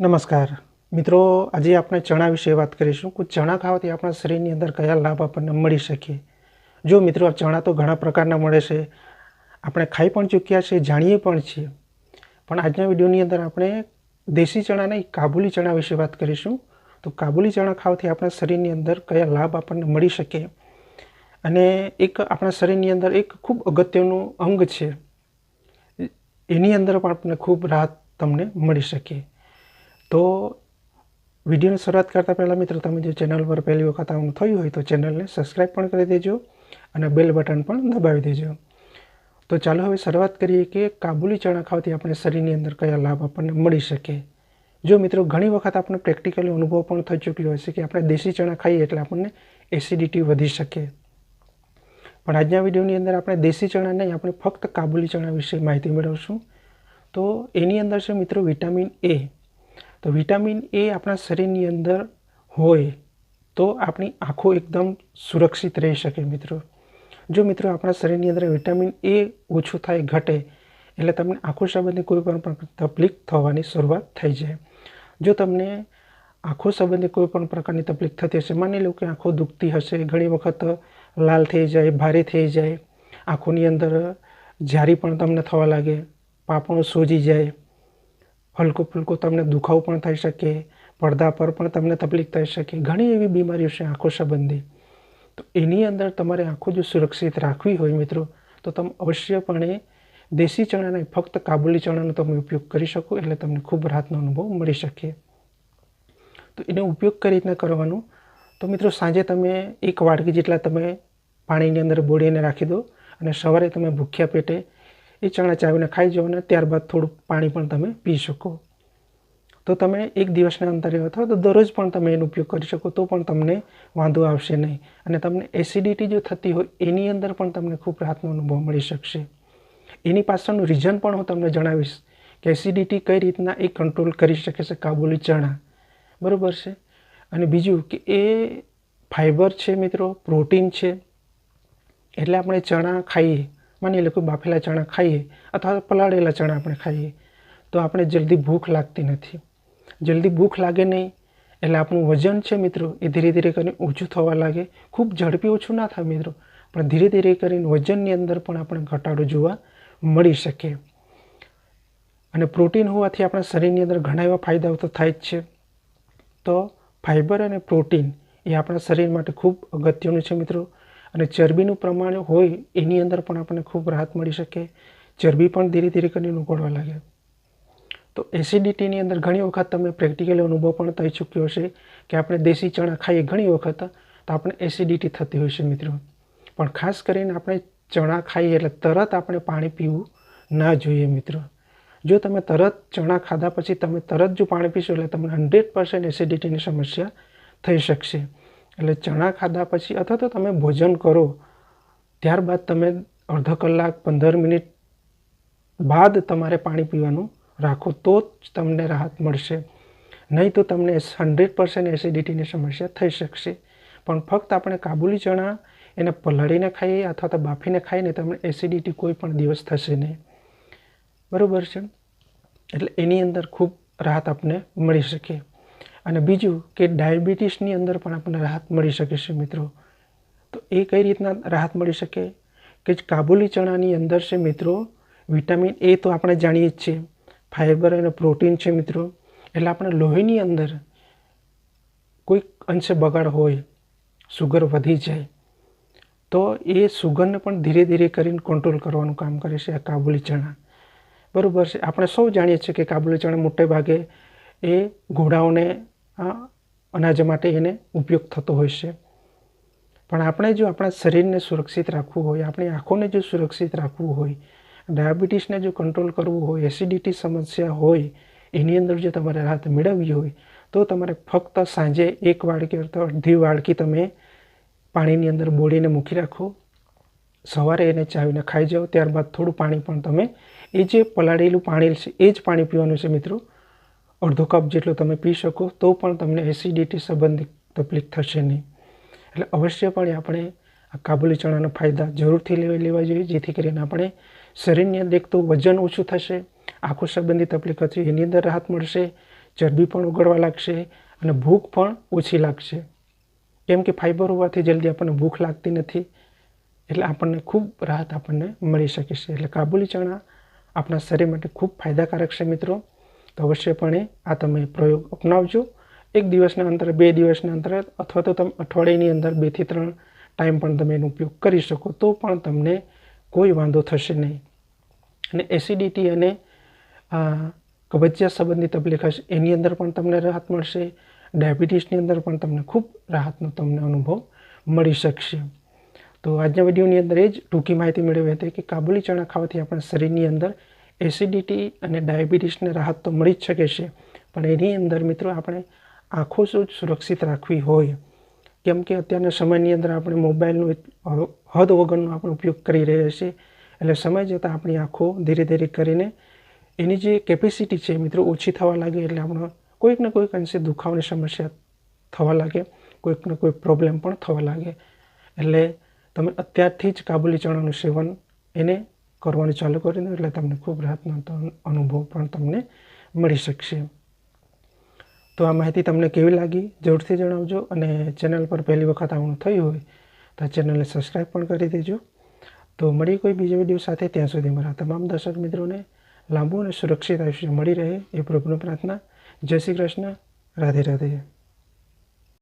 નમસ્કાર. મિત્રો, આજે આપણે ચણા વિશે વાત કરીશું. કે ચણા ખાવાથી આપણા શરીરની અંદર કયા લાભ આપણને મળી શકે? જો મિત્રો ચણા તો ઘણા પ્રકારના મળે છે. આપણે ખાઈ પણ ચૂક્યા છે જાણીએ પણ છીએ. પણ આજના વિડીયોની અંદર આપણે દેશી ચણા નહીં, કાબુલી ચણા વિશે વાત કરીશું. તો કાબુલી ચણા ખાવાથી આપણા શરીરની અંદર કયા લાભ આપણને મળી શકે? અને એક આપણા શરીરની અંદર એક ખૂબ અગત્યનું અંગ છે. એની અંદર પણ આપણને ખૂબ રાહત તમને મળી શકે. તો વિડીયોની શરૂઆત કરતાં પહેલાં મિત્રો, તમે જો ચેનલ પર પહેલી વખત આવું થયું હોય તો ચેનલને સબસ્ક્રાઈબ પણ કરી દેજો અને બેલ બટન પણ દબાવી દેજો. તો ચાલો હવે શરૂઆત કરીએ કે કાબુલી ચણા ખાવાથી આપણે શરીરની અંદર કયા લાભ આપણને મળી શકે? જો મિત્રો, ઘણી વખત આપણને પ્રેક્ટિકલી અનુભવ પણ થઈ ચૂક્યો હશે કે આપણે દેશી ચણા ખાઈએ એટલે આપણને એસિડિટી વધી શકે. પણ આજના વિડીયોની અંદર આપણે દેશી ચણા નહીં, આપણે ફક્ત કાબુલી ચણા વિશે માહિતી મેળવશું. તો એની અંદર છે મિત્રો વિટામિન એ તો વિટામિન એ આપણા શરીરની અંદર હોય તો આપણી આંખો એકદમ સુરક્ષિત રહી શકે મિત્રો. જો મિત્રો આપણા શરીરની અંદર વિટામિન એ ઓછું થાય, ઘટે, એટલે તમને આંખો સંબંધી કોઈ પણ તકલીફ થવાની શરૂઆત થઈ જાય. જો તમને આંખો સંબંધી કોઈ પણ પ્રકારની તકલીફ થતી હશે, માની લો કે આંખો દુખતી હશે, ઘણી વખત લાલ થઈ જાય, ભારે થઈ જાય, આંખોની અંદર ઝારી પણ તમને થવા લાગે, પાપણો સોજી જાય હલકો ફૂલકો તમને દુખાવો પણ થઈ શકે, પડદા પર પણ તમને તકલીફ થઈ શકે, ઘણી એવી બીમારીઓ છે આંખો સંબંધી. તો એની અંદર તમારે આંખો જો સુરક્ષિત રાખવી હોય મિત્રો, તો તમે અવશ્યપણે દેશી ચણાને ફક્ત કાબુલી ચણાનો તમે ઉપયોગ કરી શકો, એટલે તમને ખૂબ રાહતનો અનુભવ મળી શકે. તો એનો ઉપયોગ કઈ રીતના કરવાનો? તો મિત્રો સાંજે તમે એક વાડકી જેટલા તમે પાણીની અંદર બોળીને રાખી દો અને સવારે તમે ભૂખ્યા પેટે એ ચણા ચાવીને ખાઈ જાઓ અને ત્યારબાદ થોડુંક પાણી પણ તમે પી શકો. તો તમે એક દિવસના અંતરે અથવા તો દરરોજ પણ તમે એનો ઉપયોગ કરી શકો, તો પણ તમને વાંધો આવશે નહીં. અને તમને એસિડિટી જો થતી હોય, એની અંદર પણ તમને ખૂબ રાહતનો અનુભવ મળી શકશે. એની પાછળનું રીઝન પણ હું તમને જણાવીશ કે એસિડિટી કઈ રીતના એ કંટ્રોલ કરી શકે છે કાબુલી ચણા. બરાબર છે? અને બીજું કે એ ફાઈબર છે મિત્રો પ્રોટીન છે. એટલે આપણે ચણા ખાઈએ માની લો કે બાફેલા ચણા ખાઈએ અથવા પલાળેલા ચણા આપણે ખાઈએ, તો આપણે જલ્દી ભૂખ લાગતી નથી. જલ્દી ભૂખ લાગે નહીં એટલે આપણું વજન છે મિત્રો એ ધીરે ધીરે કરીને ઓછું થવા લાગે. ખૂબ ઝડપી ઓછું ના થાય મિત્રો, પણ ધીરે ધીરે કરીને વજનની અંદર પણ આપણે ઘટાડો જોવા મળી શકે. અને પ્રોટીન હોવાથી આપણા શરીરની અંદર ઘણા એવા ફાયદાઓ તો થાય જ છે. તો ફાઈબર અને પ્રોટીન એ આપણા શરીર માટે ખૂબ અગત્યનું છે મિત્રો. અને ચરબીનું પ્રમાણ હોય એની અંદર પણ આપણને ખૂબ રાહત મળી શકે. ચરબી પણ ધીરે ધીરે કરીને ઉકળવા લાગે. તો એસિડિટીની અંદર ઘણી વખત તમે પ્રેક્ટિકલી અનુભવ પણ થઈ ચૂક્યો હશે કે આપણે દેશી ચણા ખાઈએ ઘણી વખત, તો આપણે એસિડિટી થતી હોય છે મિત્રો. પણ ખાસ કરીને આપણે ચણા ખાઈએ એટલે તરત આપણે પાણી પીવું ના જોઈએ મિત્રો. જો તમે તરત ચણા ખાધા પછી તમે તરત જો પાણી પીશો એટલે તમને હંડ્રેડ પર્સન્ટ એસિડિટીની સમસ્યા થઈ શકશે. એટલે ચણા ખાધા પછી અથવા તો તમે ભોજન કરો, ત્યારબાદ તમે અડધો કલાક, પંદર મિનિટ બાદ તમારે પાણી પીવાનું રાખો, તો જ તમને રાહત મળશે. નહીં તો તમને હંડ્રેડ પર્સન્ટ એસિડિટીની સમસ્યા થઈ શકશે. પણ ફક્ત આપણે કાબુલી ચણા એને પલાળીને ખાઈએ અથવા તો બાફીને ખાઈને તમને એસિડિટી કોઈ પણ દિવસ થશે નહીં. બરાબર છે? એટલે એની અંદર ખૂબ રાહત આપને મળી શકે. અને બીજું કે ડાયાબિટીસની અંદર પણ આપણને રાહત મળી શકે છે મિત્રો. તો એ કઈ રીતના રાહત મળી શકે? કે કાબુલી ચણાની અંદર છે મિત્રો, વિટામિન એ તો આપણે જાણીએ જ છીએ. ફાઈબર અને પ્રોટીન છે મિત્રો. એટલે આપણે લોહીની અંદર કોઈક અંશે બગાડ હોય, સુગર વધી જાય, તો એ સુગરને પણ ધીરે ધીરે કરીને કંટ્રોલ કરવાનું કામ કરે છે આ કાબુલી ચણા. બરાબર છે. આપણે સૌ જાણીએ છીએ કે કાબુલી ચણા મોટે ભાગે એ ઘોડાઓને અનાજ માટે એને ઉપયોગ થતો હોય છે. પણ આપણે જો આપણા શરીરને સુરક્ષિત રાખવું હોય, આપણી આંખોને જો સુરક્ષિત રાખવું હોય, ડાયાબિટીસને જો કંટ્રોલ કરવું હોય, એસિડિટી સમસ્યા હોય, એની અંદર જો તમારે રાહત મેળવવી હોય, તો તમારે ફક્ત સાંજે એક વાડકી અથવા અડધી વાડકી તમે પાણીની અંદર બોળીને મૂકી રાખો. સવારે એને ચાવીને ખાઈ જાઓ, ત્યારબાદ થોડું પાણી પણ તમે એ જે પલાળેલું પાણી છે, એ જ પાણી પીવાનું છે મિત્રો. અડધો કપ જેટલો તમે પી શકો, તો પણ તમને એસિડિટી સંબંધિત તકલીફ થશે નહીં. એટલે અવશ્યપણે આપણે આ કાબુલી ચણાનો ફાયદા જરૂરથી લેવા લેવા જોઈએ, જેથી કરીને આપણે શરીરની અંદર એક તો વજન ઓછું થશે, આંખો સંબંધી તકલીફ હતી એની અંદર રાહત મળશે, ચરબી પણ ઉગડવા લાગશે અને ભૂખ પણ ઓછી લાગશે. કેમ કે ફાઇબર હોવાથી જલ્દી આપણને ભૂખ લાગતી નથી, એટલે આપણને ખૂબ રાહત આપણને મળી શકે છે. એટલે કાબુલી ચણા આપણા શરીર માટે ખૂબ ફાયદાકારક છે મિત્રો. તો અવશ્યપણે આ તમે પ્રયોગ અપનાવજો. એક દિવસના અંતરે, બે દિવસના અંતરે અથવા તો તમે અઠવાડિયાની અંદર બેથી ત્રણ ટાઈમ પણ તમે એનો ઉપયોગ કરી શકો, તો પણ તમને કોઈ વાંધો થશે નહીં. અને એસિડિટી અને કબજિયાત સંબંધી તકલીફ હશે, એની અંદર પણ તમને રાહત મળશે. ડાયાબિટીસની અંદર પણ તમને ખૂબ રાહતનો તમને અનુભવ મળી શકશે. તો આજના વિડીયોની અંદર એ જ ટૂંકી માહિતી મેળવી હતી કે કાબુલી ચણા ખાવાથી આપણા શરીરની અંદર એસિડિટી અને ડાયાબિટીસને રાહત તો મળી જ શકે છે. પણ એની અંદર મિત્રો આપણે આંખો શું સુરક્ષિત રાખવી હોય. કેમ કે અત્યારના સમયની અંદર આપણે મોબાઈલનો હદ વગરનો આપણે ઉપયોગ કરી રહ્યા છીએ. એટલે સમય જતાં આપણી આંખો ધીરે ધીરે કરીને એની જે કેપેસિટી છે મિત્રો ઓછી થવા લાગે એટલે આપણો કોઈક ને કોઈક અંશે દુખાવાની સમસ્યા થવા લાગે, કોઈક ને કોઈક પ્રોબ્લેમ પણ થવા લાગે. એટલે તમે અત્યારથી જ કાબુલી ચણાનું સેવન એને કરવાનું ચાલુ કરી દો એટલે તમને ખૂબ રાહતનો અનુભવ પણ તમને મળી શકશે. તો આ માહિતી તમને કેવી લાગી જરૂરથી જણાવજો અને ચેનલ પર પહેલી વખત આવણું થયું હોય તો આ ચેનલને સબસ્ક્રાઈબ પણ કરી દેજો. તો મળી કોઈ બીજા વીડિયો સાથે, ત્યાં સુધી મારા તમામ દર્શક મિત્રોને લાંબુ અને સુરક્ષિત આયુષ્ય મળી રહે એ પ્રભુની પ્રાર્થના. જય શ્રી કૃષ્ણ. રાધે રાધે.